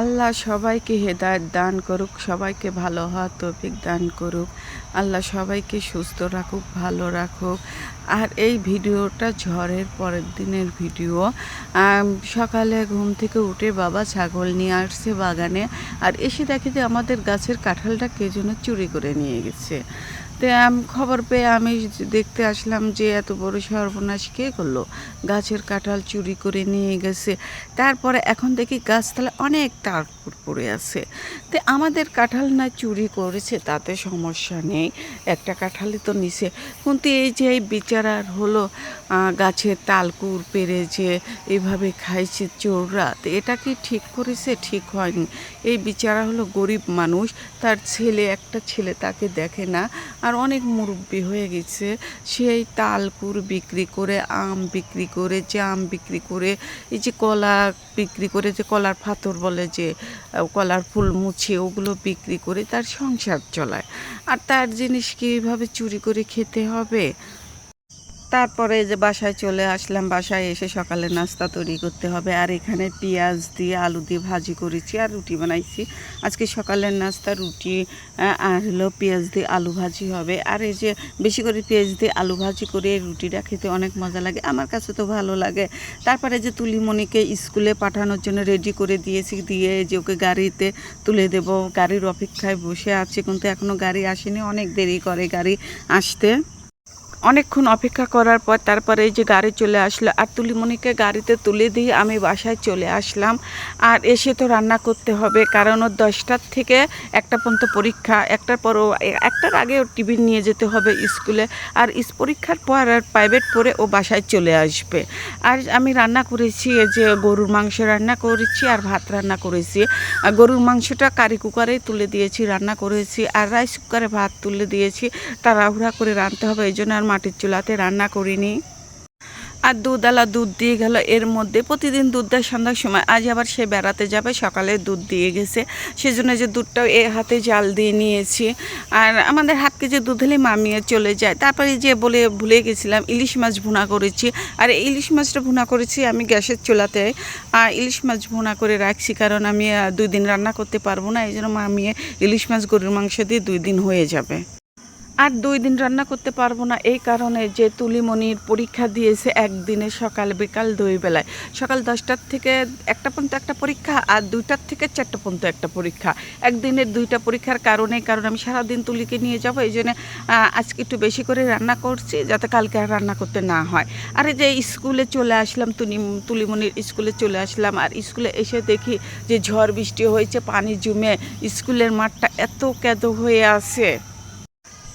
আল্লাহ সবাইকে হেদায়েত দান করুক, সবাইকে ভালো হওয়ার তৌফিক দান করুক। আল্লাহ সবাইকে সুস্থ রাখুক, ভালো রাখুক। আর এই ভিডিওটা ঝড়ের পরের দিনের ভিডিও। সকালে ঘুম থেকে উঠে বাবা ছাগল নিয়ে আসছে বাগানে। আর এসে দেখে যে আমাদের গাছের কাঁঠালটা কে যেন চুরি করে নিয়ে গেছে। তো খবর পেয়ে আমি দেখতে আসলাম যে এত বড় সর্বনাশ কে করল? গাছের কাঁঠাল চুরি করে নিয়ে গেছে। তারপরে এখন দেখি গাছতলা অনেক তার পড়ে আছে। তো আমাদের কাঁঠাল না চুরি করেছে, তাতে সমস্যা নেই। একটা কাঁঠালই তো নিছে। কিন্তু এই যে এই বিচারার হলো গাছের তালকুর পেরে যে এভাবে খাইছে চোররা, তো এটা কি ঠিক করেছে? ঠিক হয়নি। এই বিচারা হলো গরিব মানুষ, তার ছেলে, একটা ছেলে তাকে দেখে না। আর অনেক মুরব্বি হয়ে গেছে। সেই তালকুর বিক্রি করে, আম বিক্রি করে, জাম বিক্রি করে, এই যে কলা বিক্রি করে, যে কলার ফাতর বলে যে কলার ফুল মুছে, ওগুলো বিক্রি করে তার সংসার চলায়। আর তার জিনিস কীভাবে চুরি করে খেতে হবে? তারপরে যে বাসায় চলে আসলাম, বাসায় এসে সকালে নাস্তা তৈরি করতে হবে। আর এখানে পেঁয়াজ দিয়ে আলু দিয়ে ভাজি করেছি আর রুটি বানাইছি। আজকে সকালের নাস্তা, রুটি আর হলো পেঁয়াজ দিয়ে আলু ভাজি হবে। আর এই যে বেশি করে পেঁয়াজ দিয়ে আলু ভাজি করে রুটিটা খেতে অনেক মজা লাগে, আমার কাছে তো ভালো লাগে। তারপরে যে তুলিমণিকে স্কুলে পাঠানোর জন্য রেডি করে দিয়েছি, দিয়ে যে ওকে গাড়িতে তুলে দেব। গাড়ির অপেক্ষায় বসে আছে, কিন্তু এখনও গাড়ি আসেনি, অনেক দেরি করে গাড়ি আসতে। অনেকক্ষণ অপেক্ষা করার পর তারপরে এই যে গাড়ি চলে আসলো, আর তুলিমণিকে গাড়িতে তুলে দিয়ে আমি বাসায় চলে আসলাম। আর এসে তো রান্না করতে হবে, কারণ ওর দশটার থেকে একটা পর্যন্ত পরীক্ষা, একটার পর ও একটার আগে ওর টিফিন নিয়ে যেতে হবে স্কুলে। আর পরীক্ষার পর আর প্রাইভেট পরে ও বাসায় চলে আসবে। আর আমি রান্না করেছি যে গরুর মাংস রান্না করেছি আর ভাত রান্না করেছি। আর গরুর মাংসটা কারি কুকারেই তুলে দিয়েছি, রান্না করেছি। আর রাইস কুকারে ভাত তুলে দিয়েছি, তাড়াহুড়া করে রাঁধতে হবে, এই জন্য আর মাটির চুলাতে রান্না করিনি। আর দুধ আলা দুধ দিয়ে গেল। এর মধ্যে প্রতিদিন দুধ দেয় সন্ধ্যার সময়। আজ আবার সে বেড়াতে যাবে, সকালে দুধ দিয়ে গেছে। সেজন্য যে দুধটাও এ হাতে জাল দিয়ে নিয়েছি। আর আমাদের হাত কেজি দুধ হলে মামিয়ে চলে যায়। তারপরে যে বলে ভুলে গেছিলাম, ইলিশ মাছ ভুনা করেছি। আর ইলিশ মাছটা ভুনা করেছি আমি গ্যাসের চুলাতে। আর ইলিশ মাছ ভুনা করে রাখছি, কারণ আমি দুই দিন রান্না করতে পারব না। এই জন্য মামিয়ে ইলিশ মাছ, গরুর মাংস দিয়ে দুই দিন হয়ে যাবে। আর দুই দিন রান্না করতে পারব না। এই কারণে যে তুলিমণির পরীক্ষা দিয়েছে একদিনে সকাল বিকাল দুই বেলায়। সকাল দশটার থেকে একটা পর্যন্ত একটা পরীক্ষা আর দুইটার থেকে চারটা পর্যন্ত একটা পরীক্ষা। একদিনের দুইটা পরীক্ষার কারণে কারণ আমি সারাদিন তুলিকে নিয়ে যাব। এই জন্য আজকে একটু বেশি করে রান্না করছি যাতে কালকে আর রান্না করতে না হয়। আর যে স্কুলে চলে আসলাম, তুলি তুলিমণির স্কুলে চলে আসলাম আর স্কুলে এসে দেখি যে ঝড় বৃষ্টি হয়েছে, পানি জমে স্কুলের মাঠটা এত কেঁদো হয়ে আছে।